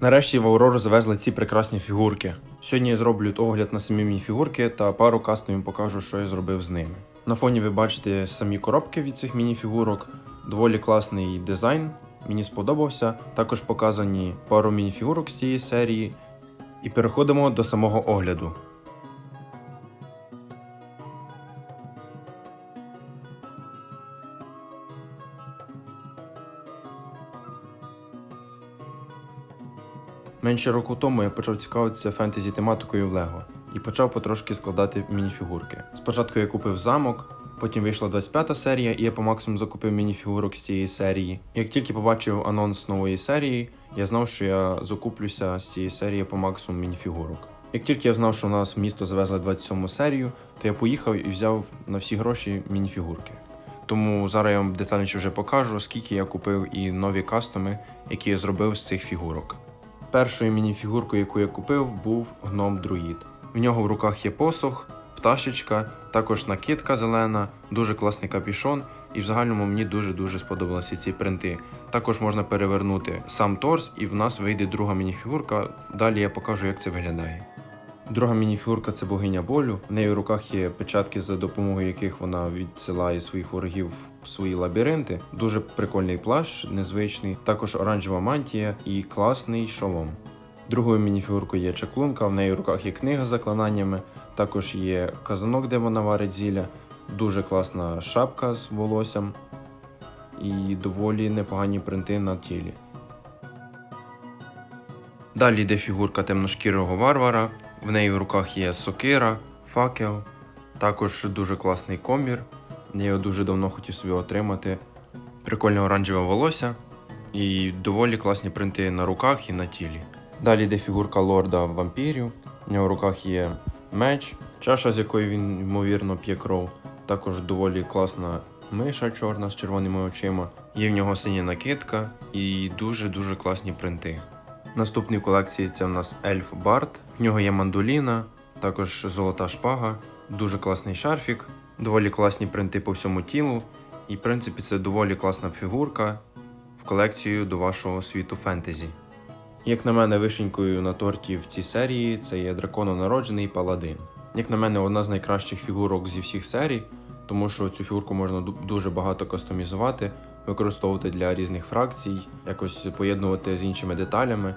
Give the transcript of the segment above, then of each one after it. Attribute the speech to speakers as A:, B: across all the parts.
A: Нарешті в Аврору завезли ці прекрасні фігурки. Сьогодні я зроблю огляд на самі мініфігурки та пару кастомів покажу, що я зробив з ними. На фоні ви бачите самі коробки від цих мініфігурок. Доволі класний дизайн, мені сподобався. Також показані пару мініфігурок з цієї серії. І переходимо до самого огляду. Менше року тому я почав цікавитися фентезі тематикою в Лего і почав потрошки складати мініфігурки. Спочатку я купив замок, потім вийшла 25-та серія, і я по максимуму закупив мініфігурок з цієї серії. Як тільки побачив анонс нової серії, я знав, що я закуплюся з цієї серії по максимуму мініфігурок. Як тільки я знав, що у нас в місто завезли 27 серію, то я поїхав і взяв на всі гроші мініфігурки. Тому зараз я вам детальніше вже покажу, скільки я купив і нові кастоми, які я зробив з цих фігурок. Першою мініфігуркою, яку я купив, був гном друїд. В нього в руках є посох, пташечка, також накидка зелена, дуже класний капішон, і в загальному мені дуже-дуже сподобалися ці принти. Також можна перевернути сам торс, і в нас вийде друга мініфігурка. Далі я покажу, як це виглядає. Друга мініфігурка це богиня болю. В неї в руках є печатки, за допомогою яких вона відсилає своїх ворогів в свої лабіринти. Дуже прикольний плащ, незвичний, також оранжева мантія і класний шолом. Другою мініфігуркою є чаклунка, в неї в руках є книга з заклинаннями, також є казанок, де вона варить зілля, дуже класна шапка з волоссям і доволі непогані принти на тілі. Далі йде фігурка темношкірого варвара. В неї в руках є сокира, факел, також дуже класний комір. Я його дуже давно хотів собі отримати. Прикольне оранжеве волосся і доволі класні принти на руках і на тілі. Далі йде фігурка лорда вампірів. В нього в руках є меч, чаша, з якої він ймовірно п'є кров. Також доволі класна миша чорна з червоними очима. Є в нього синя накидка і дуже-дуже класні принти. Наступний в колекції це в нас ельф Барт. В нього є мандоліна, також золота шпага, дуже класний шарфік, доволі класні принти по всьому тілу. І, в принципі, це доволі класна фігурка в колекцію до вашого світу фентезі. Як на мене, вишенькою на торті в цій серії це є дракононароджений паладин. Як на мене, одна з найкращих фігурок зі всіх серій, тому що цю фігурку можна дуже багато кастомізувати, використовувати для різних фракцій, якось поєднувати з іншими деталями.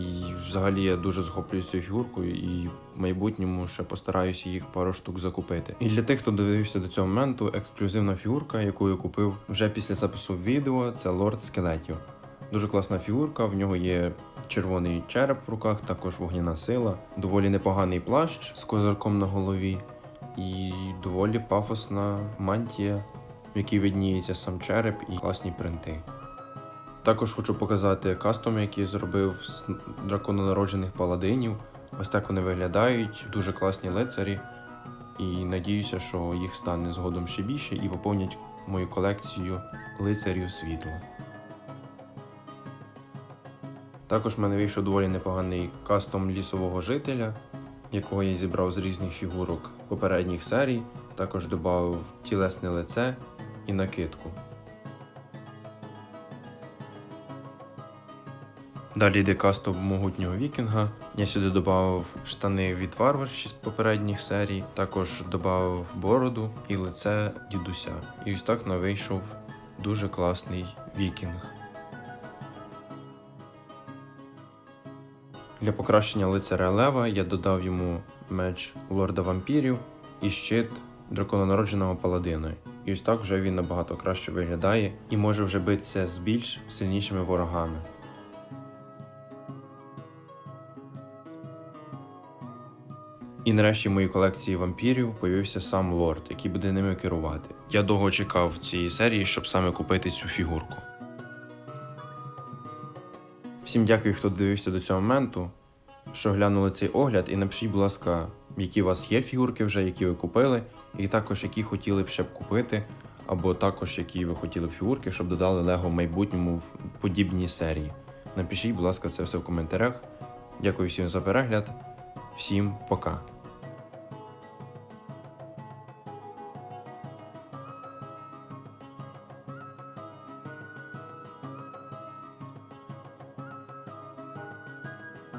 A: І взагалі я дуже захоплююсь цією фігуркою і в майбутньому ще постараюся їх пару штук закупити. І для тих, хто дивився до цього моменту, ексклюзивна фігурка, яку я купив вже після запису відео, це лорд скелетів. Дуже класна фігурка, в нього є червоний череп в руках, також вогняна сила, доволі непоганий плащ з козирком на голові і доволі пафосна мантія, в якій видніється сам череп і класні принти. Також хочу показати кастоми, які я зробив з дракононароджених паладинів. Ось так вони виглядають, дуже класні лицарі. І надіюся, що їх стане згодом ще більше і поповнять мою колекцію лицарів світла. Також в мене вийшов доволі непоганий кастом лісового жителя, якого я зібрав з різних фігурок попередніх серій. Також додав тілесне лице і накидку. Далі йде кастом могутнього вікінга. Я сюди додав штани від варварші з попередніх серій, також додав бороду і лице дідуся. І ось так на вийшов дуже класний вікінг. Для покращення лицаря лева я додав йому меч лорда вампірів і щит дракононародженого паладина. І ось так вже він набагато краще виглядає і може вже битися з більш сильнішими ворогами. І нарешті в моїй колекції вампірів появився сам лорд, який буде ними керувати. Я довго чекав цієї серії, щоб саме купити цю фігурку. Всім дякую, хто дивився до цього моменту, що глянули цей огляд, і напишіть, будь ласка, які у вас є фігурки вже, які ви купили, і також які хотіли б ще б купити, або також які ви хотіли б фігурки, щоб додали Лего в майбутньому в подібній серії. Напишіть, будь ласка, це все в коментарях. Дякую всім за перегляд. Всім пока.